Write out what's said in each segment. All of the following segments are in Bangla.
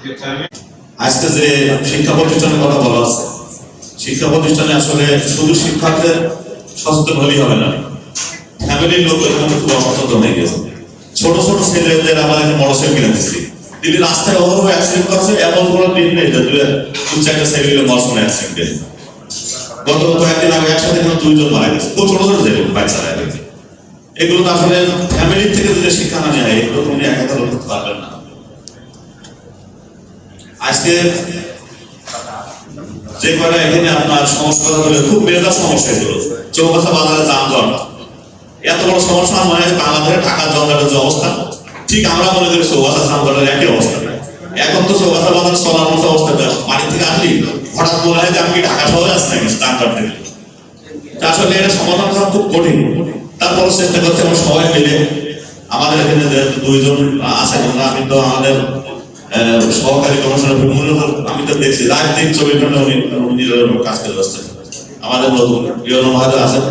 আজকে যে শিক্ষা প্রতিষ্ঠানের কথা বলা আছে, শিক্ষা প্রতিষ্ঠানে আসলে শুধু শিক্ষকদের সচেতন হলেই হবে না। ফ্যামিলির লোক এখানে খুব অসচেতন হয়ে গেছে। ছোট ছোট ছেলেদের আমরা এখানে মোটরসাইকেল কিনে দিচ্ছি। দিদি রাস্তায় অভাবে অ্যাক্সিডেন্ট করছে, এমন কোনো দিন নেই যে দু চারটা ছেলে মোটরসাইকেল অ্যাক্সিডেন্ট গত কয়েকদিন আগে একসাথে এখানে দুইজন মারা গেছে। খুব ছোট ছোট ছেলে বাচ্চারা এগুলো আসলে ফ্যামিলি থেকে যদি শিক্ষা না নেয় এগুলো তুমি একাধার করতে পারবেন না আজকে যে কয়টা এখানে আপনার সমস্যা হলে খুব মেজা সমস্যা এগুলো। চৌকাছা বাজারে যানজট। এত বড় সমস্যা মনে হয় বাংলাদেশের টাকার জঙ্গলের যে অবস্থা, ঠিক আমরা মনে করি চৌকাছা যানজটের একই অবস্থা। এখন তো চৌকাছা বাজার চলার মতো অবস্থা। বাড়ি থেকে আসলি, হঠাৎ মনে হয় যে আমি ঢাকা শহরে আসছি নাকি যানজট থেকে? আসলে এটা সমাধান করা খুব কঠিন। তারপর চেষ্টা করছি আমরা সবাই মিলে, আমাদের এখানে দুইজন ওনারা, আমি তো আমাদের সহকারী কমিশনার মূলত আমি তো দেখছি রাত দিন চব্বিশ উনি নিজের কাজ করে যাচ্ছেন। আমাদের নতুন ইয়ন মহাজন আছেন।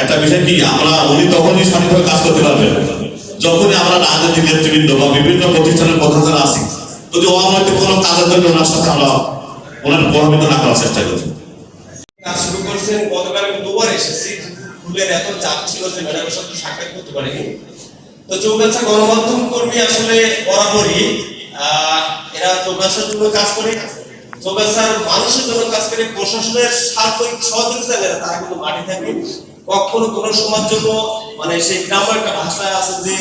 একটা বিষয় কি, আমরা, উনি তখনই সঠিকভাবে কাজ করতে পারবেন। যখনই আমরা রাজনৈতিক নেতৃবৃন্দ বা বিভিন্ন প্রতিষ্ঠানের যারা আছি যদি অনৈতিক কোনো কাজের জন্য ওনার সাথে আমরা ওনার প্রভাবিত না করার চেষ্টা করছি কাজ শুরু করেছেন গতকাল দুবার এসেছি। ফুলের এত চাপ ছিল যে ম্যাডামের সাথে সাক্ষাৎ করতে পারিনি। তো চৌগাছা গণমাধ্যম কর্মী আসলে বরাবরই এরা চৌগাছার জন্য কাজ করে। চৌগাছার মানুষের জন্য কাজ করে প্রশাসনের সার্বিক সহযোগিতা না, তারা কিন্তু মাঠে থাকে। কখনো কোনো সময়ের জন্য মানে সেই গ্রামের একটা ভাষা আছে যে